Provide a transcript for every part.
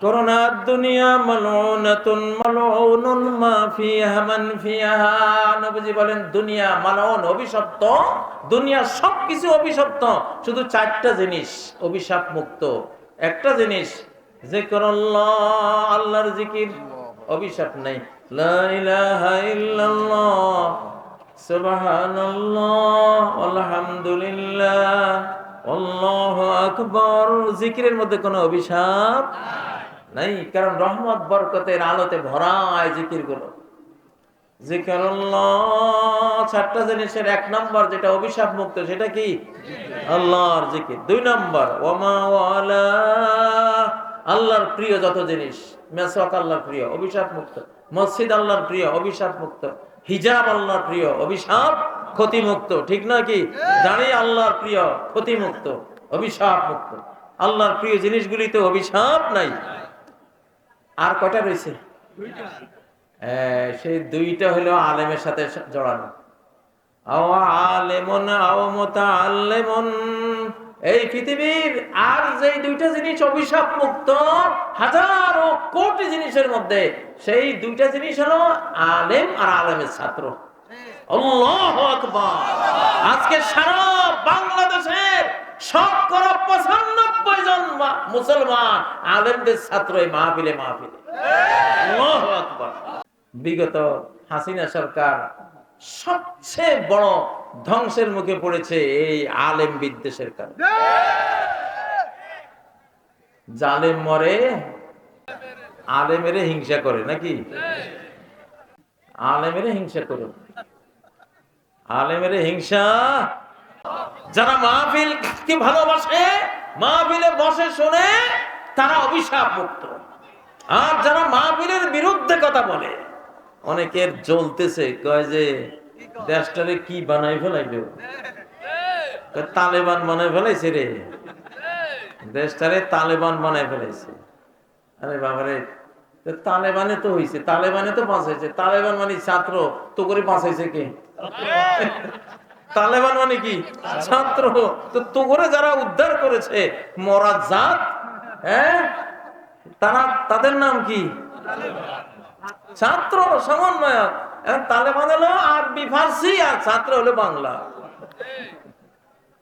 Corona দুনিয়া মালউনাতুন, মালউনুন মা ফিহা, মান ফিহা। নবীজি বলেন, দুনিয়া মালউন, অভিশপ্ত। দুনিয়া সবকিছু অভিশপ্ত। শুধু চারটা জিনিস অভিশাপ মুক্ত একটা জিনিস জিকরুল্লাহ আল্লাহর জিকির। অভিশাপ নাই। লা ইলাহা ইল্লাল্লাহ। সুবহানাল্লাহ, আলহামদুলিল্লাহ, আল্লাহু আকবার। জিকিরের মধ্যে কোনো অভিশাপ নাই কারণ রহমত, বরকতের আলোতে ভরায় জিকিরগুলো চারটা জিনিসের এক নম্বর যেটা অভিশাপ মুক্ত, সেটা কি? আল্লাহর জিকির। দুই নম্বর আল্লাহর প্রিয় যত জিনিস আল্লাহর প্রিয়, অভিশাপ মুক্ত। মসজিদ আল্লাহর প্রিয়, অভিশাপ মুক্ত। হিজাব আল্লাহর প্রিয়, অভিশাপ ক্ষতিমুক্ত। ঠিক না কি? দাঁড়িয়ে আল্লাহর প্রিয়, ক্ষতিমুক্ত, অভিশাপ মুক্ত। আল্লাহর প্রিয় জিনিসগুলিতে অভিশাপ নাই। আর কয়টা রয়েছে? সেই দুইটা হলো আলেমের সাথে জড়ানো। এই পৃথিবীর আর যেই দুইটা জিনিস অভিশাপ মুক্ত, হাজারো কোটি জিনিসের মধ্যে সেই দুইটা জিনিস হলো আলেম আর আলেমের ছাত্র। আজকে সারা বাংলাদেশের শতকরা পঁচানব্বই জন মুসলমান, আলেমদের ছাত্র এই মাহফিলে মাহফিলে। বিগত হাসিনা সরকার সবচেয়ে বড় ধ্বংসের মুখে পড়েছে এই আলেম বিদ্বেষের কারণে। জালেম মরে, আলেমেরে হিংসা করে নাকি? আলেমেরে হিংসা করে। আলেমেরে হিংসা যারা মাহফিল কে ভালোবাসে, মাহফিলে বসে শুনে তারা অভিশাপ মুক্ত। আর যারা মাহফিলের বিরুদ্ধে কথা বলে, অনেকের জ্বলতেছে, কয় যে, দেশটারে কি বানাই ফেলাইল তালেবান বানাই ফেলাইছে রে। দেশটারে তালেবান বানাই ফেলাইছে। আরে বাবারে তালেবানে তো হইছে, তালেবানে তো বাঁচাইছে। তালেবান মানে ছাত্র, তো করে বাঁচাইছে কে? তালেবান মানে কি? ছাত্র। তো তোগরে যারা উদ্ধার করেছে, মরা জাত হ্যাঁ? তারা তাদের নাম কি? ছাত্র, সমন্বয়ক। এখন তালেবান হলো আরবি, ফার্সি, আর ছাত্র হলো বাংলা।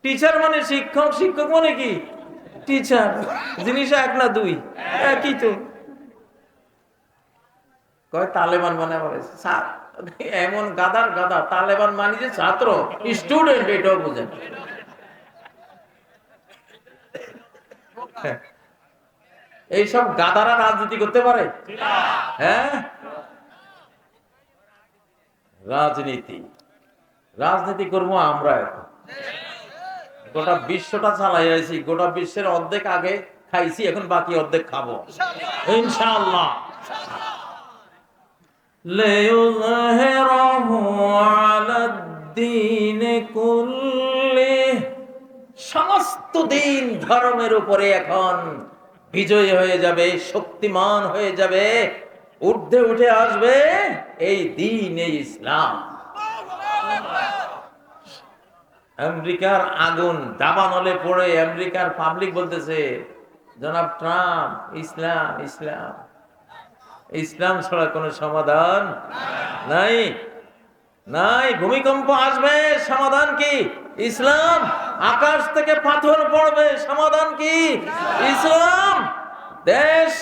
টিচার মানে শিক্ষক শিক্ষক মানে কি? টিচার। জিনিস এক না দুই? একই তালেবান মানে এমন গাদার গাদা, তালেবান মানে যে ছাত্র স্টুডেন্ট এটাও বুঝেন এইসব গাদারা রাজনীতি করতে পারে? হ্যাঁ? রাজনীতি। রাজনীতি করব আমরা এখন। গোটা বিশ্বটা চালাই আছি গোটা বিশ্বের অর্ধেক আগে খাইছি, এখন বাকি অর্ধেক খাব। ইনশাআল্লাহ। ليظهره على الدين كله সমস্ত দিন ধর্মের উপরে এখন বিজয় হয়ে যাবে শক্তিমান হয়ে যাবে ঊর্ধ্বে উঠে আসবে এই দিন এই ইসলাম আমেরিকার আগুন দাবানলে পড়ে আমেরিকার পাবলিক বলতেছে জনাব ট্রাম্প ইসলাম ইসলাম ইসলাম ছাড়া কোনো সমাধান নাই। নাই, ভূমিকম্প আসবে, সমাধান কি? ইসলাম। আকাশ থেকে পাথর পড়বে, সমাধান কি? ইসলাম। দেশ,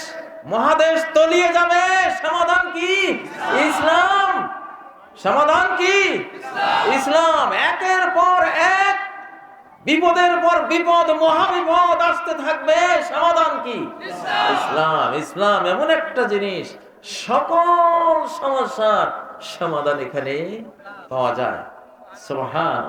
মহাদেশ তলিয়ে যাবে, সমাধান কি? ইসলাম। সমাধান কি? ইসলাম। একের পর বিপদের পর বিপদ, মহাবিপদ আসতে থাকবে, সমাধান কি? ইসলাম ইসলাম এমন একটা জিনিস, সকল সমস্যার সমাধান এখানে পাওয়া যায়। সুবহান